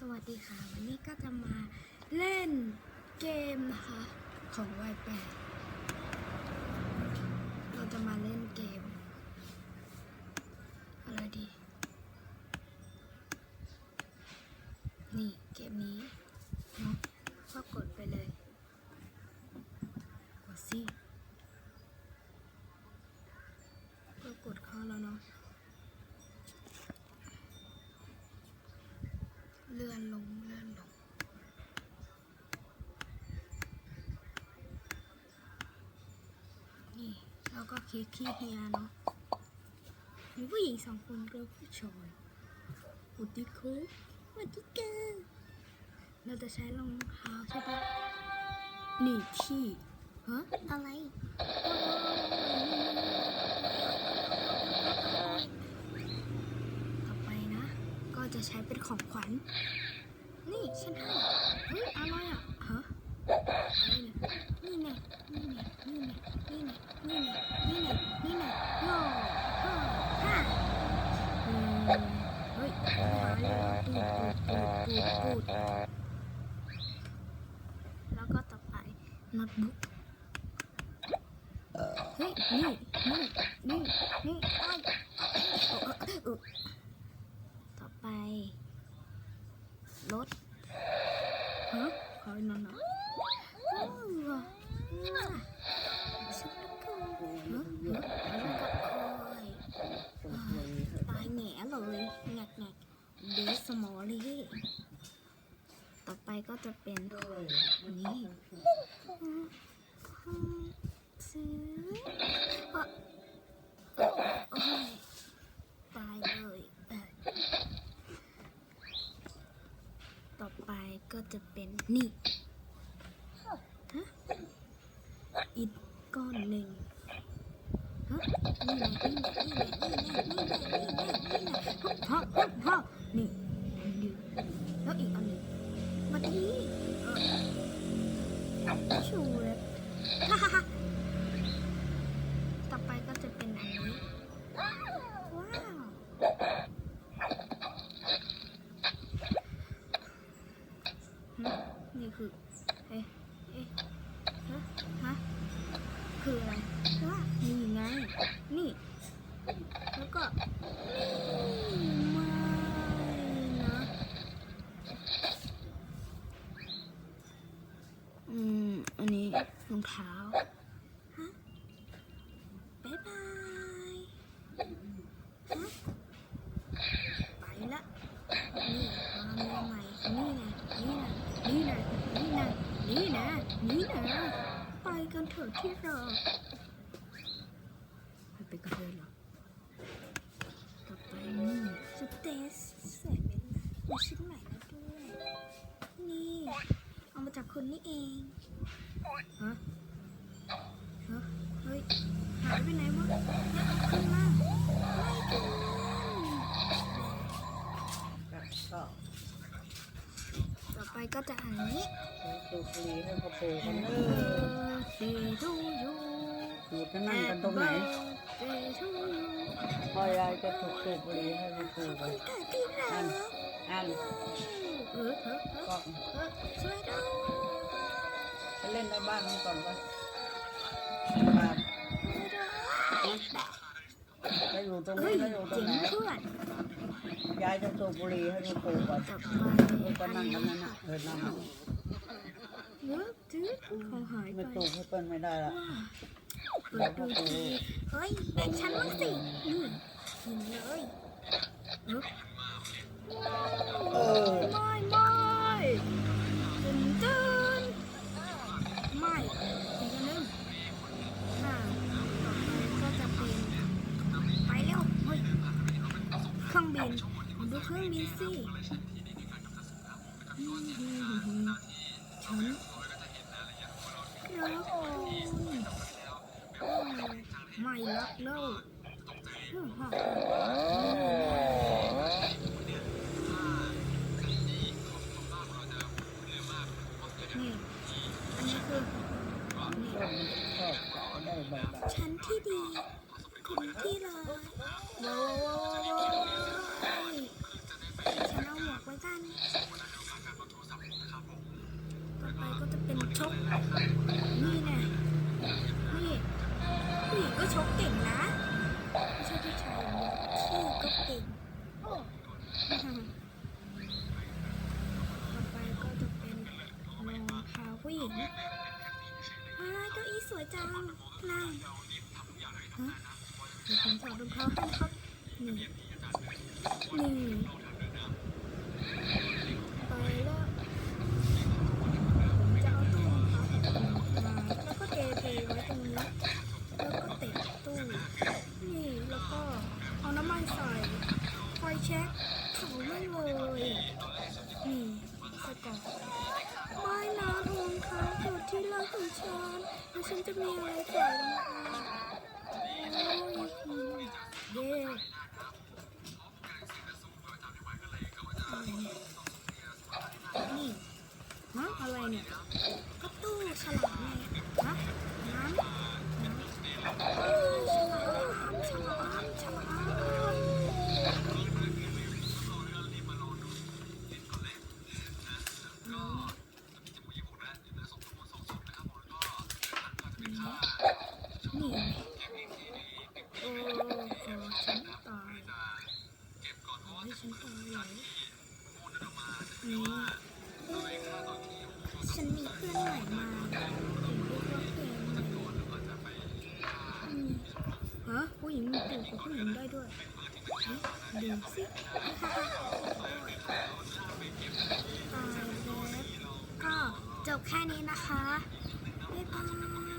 สวัสดีค่ะ วันนี้ก็จะมาเล่นเกมนะคะของวายแปดเราจะมาเล่นเกม อะไรดี นี่เกมนี้เนาะก็กดไปเลย กดสิก็กดเข้าแล้วเนาะ เลื่อนลงเลื่อนลง นี่ แล้วก็คลิกที่เฮียเนาะมีผู้หญิงสองคนกับผู้ชายอุติคุวัติกาเราจะใช้รองเท้าใช่ปะนี่ที่ฮะอะไรต่อไปนะ ก็จะใช้เป็นของขวัญ นี่ฉันให้เฮ้ยอะไรอะฮะอะไรเนี่ยนี่ไงนี่ไงนี่ไงนี่ไงนี่ไงนี่ไงนี่ไงโย่ฮ่าฮ่าอืมเฮ้ยหาเลยปูดปูดปูดปูดปูดแล้วก็ต่อไป โน้ตบุ๊กเฮ้ยนี่นี่นี่นี่อ้เออเออเออต่อไปรถฮะขออีกหนอยหน่อยอ้าวว้าวฉันก็กลัวฮะฮะแล้วก็อ้อ่าตายแหงเลยแงกแงกเดสมอลี่ ต่อไปก็จะเป็นนนี้ซื้ออะตายเลยต่อไปก็จะเป็นนี่อิฐก้อนหนึ่งฮะนี่ไงนี่ไงนี่ไงนี่ไงนี่ไงนี่ไงนี่ไงฮะนี่อัน นี่ไง นี่ แล้วก็นี่ไม่นะ อืม อันนี้รองเท้าฮะบ๊ายบายฮะไปละ นี่มาเมียใหม่นี่ไงนี่นะนี่นะนี่นะนี่นะนี่นะไปกันเถอะที่รา ไปกันเลยเหรอต่อไปนี่สเตสใส่เป็นมาชิ้นใหม่แล้วด้วยนี่เอามาจากคนนี้เองฮะฮะเฮ้ยหายไปไหนวะไม่เอาขึ้นมาไม่กินก็ต่อไปก็จะอันนี้สูบบุหรี่ให้เขาปูกันเอ Birthday to you สูจะนั่งกันตรงไหน พ่อยายจะถูกสูบบุหรี่ให้เขาปูกันเกิดที่รัอักนอันก็เออช่วยด้วยไปเล่นในบ้านมันก่อนไปครับช่วยด้วยไปอยู่ตรงนี้ยแล้วอยู่ตรงไหนยายจะสูบบุหรี่ให้เขาปูก่อนต่อไปก็นั่งกันนั่นน่ะเออนั่งเออจืดเขาหายไม่สูบให้เปิ้ลไม่ได้ละ ดดูทีเฮ้ยแบ่งฉันบ้งสินี่กินเลยเออไม่ไม่ตื่นตื่นไม่อีกอันหนึงอ่าก็จะเป็นไปเร็วเฮ้ยเครื่องบินดูเครื่องบินสิ ที่ร้ายว้าวว้าวว้าวว้าวฉันเอา รองเท้าให้ครับหนี่นี่ไปแล้วผมจะเอาตู้รองเท้ามาแล้วก็เทเทไว้ตรงนี้แล้วก็เตะตู้นี่แล้วก็เอาน้ำมันใส่ไฟแช็คเผาไม่เลยนี่ส่ก่อนไม่นะรองเท้าสุดที่รักของฉันแล้วฉันจะมีอะไรใส่รองเท้าโอ้ยเย่อะไรเนี่ยนี่ฮะอะไรเนี่ยก็ตู้ฉลามไงฮะน้ำน้ำเอ้ยฉลามฉลามฉลาม นี่โอ้ขอฉันตายขอให้ ฉันมีเพื่อนใหม่มาเรียกว่าเพื่อนใหม่อืมฮะผู้หญิงมีตูดกับผู้หญิงได้ด้วยดูสิก็จบแค่นี้นะคะ บ๊ายบาย